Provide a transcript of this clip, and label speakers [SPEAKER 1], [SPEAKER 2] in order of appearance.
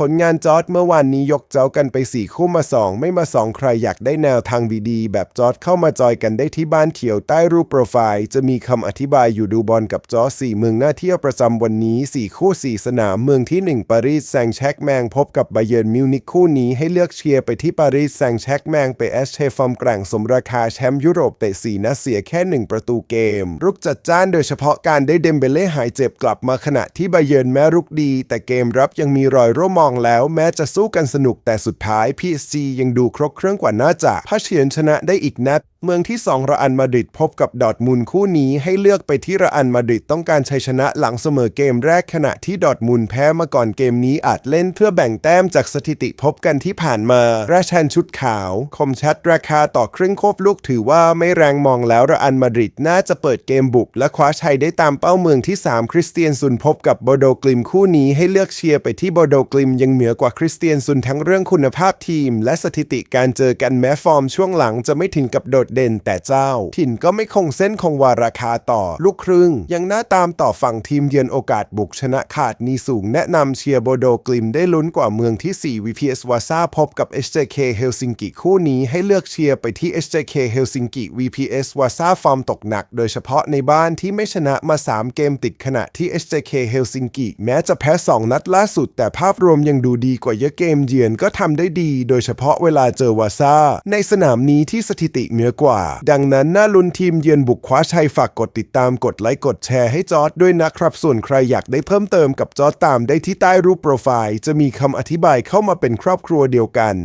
[SPEAKER 1] ผลงานจอร์ดเมื่อวานนี้ยกเจ้ากันไป4คู่มา2ไม่มา2ใครอยากได้แนวทางดีๆ แบบจอร์ดเข้ามาจอยกันได้ที่บ้านเขียวใต้รูปโปรไฟล์ จะมีคำอธิบายอยู่ดูบอลกับจอร์ด4เมืองหน้าเที่ยวประจำวันนี้4คู่4สนามเมืองที่1ปารีสแซงแชกแมงพบกับไบเยิร์นมิวนิกคู่นี้ให้เลือกเชียร์ไปที่ปารีสแซงแชกแมงไปแอสเทฟอร์มแกร่งสมราคาแชมป์ยุโรปเตะ4นัดเสียแค่1ประตูเกม รุกจัดจ้านโดยเฉพาะการได้เดมเบเล่หายเจ็บกลับมาขณะที่ไบเยิร์นแม้รุกดี แต่เกมรับยังมีรอยร่วมมองแล้วแม้จะสู้กันสนุกแต่สุดท้าย PSG ยังดูครบเครื่องกว่าน่าจะพาเฉียนชนะได้อีกนัดเมืองที่ 2 ระอันมาดริดพบกับดอทมุนด์คู่นี้ให้เลือกไปที่ระอันมาดริดต้องการชัยชนะหลังเสมอเกมแรกขณะที่ดอทมุนด์แพ้มาก่อนเกมนี้อาจเล่นเพื่อแบ่งแต้มจากสถิติพบกันที่ผ่านมา ราชันชุดขาว คมชัดราคาต่อครึ่งโคบลูกถือว่าไม่แรงมองแล้วระอันมาดริดน่าจะเปิดเกมบุก และคว้าชัยได้ตามเป้าเมืองที่ 3 คริสเตียนซุนพบกับโบโดกลิมคู่นี้ให้เลือกเชียร์ไปที่โบโดกลิมยังเหนือกว่าคริสเตียนซุนทั้งเรื่องคุณภาพทีม และสถิติการเจอกันแม้ฟอร์มช่วงหลังจะไม่ถึงกับโดดเด่นแต่เจ้า ถิ่นก็ไม่คงเส้นคงวาราคาต่อ ลูกครึ่ง ยังน่าตามต่อฝั่งทีมเยือนโอกาสบุกชนะขาดนีสูงแนะนำเชียร์โบโดกลิมได้ลุ้นกว่าเมืองที่ 4 VPS วาซาพบกับ HJK เฮลซิงกิคู่นี้ให้เลือกเชียร์ไปที่ HJK เฮลซิงกิ VPS วาซาฟอร์มตกหนัก โดยเฉพาะในบ้านที่ไม่ชนะมา 3 เกมติดขณะที่ HJK เฮลซิงกิแม้จะแพ้ 2 นัดล่าสุด แต่ภาพรวมยังดูดีกว่าเยอะเกมเยือนก็ทำได้ดี โดยเฉพาะเวลาเจอวาซาในสนามนี้ที่สถิติเหนือกว่า ดังนั้นน่าลุ้นทีมเยือนบุกคว้าชัยฝากกดติดตามกดไลค์กดแชร์ให้จอร์ดด้วยนะครับ ส่วนใครอยากได้เพิ่มเติมกับจอร์ดตามได้ที่ใต้รูปโปรไฟล์ จะมีคำอธิบายเข้ามาเป็นครอบครัวเดียวกัน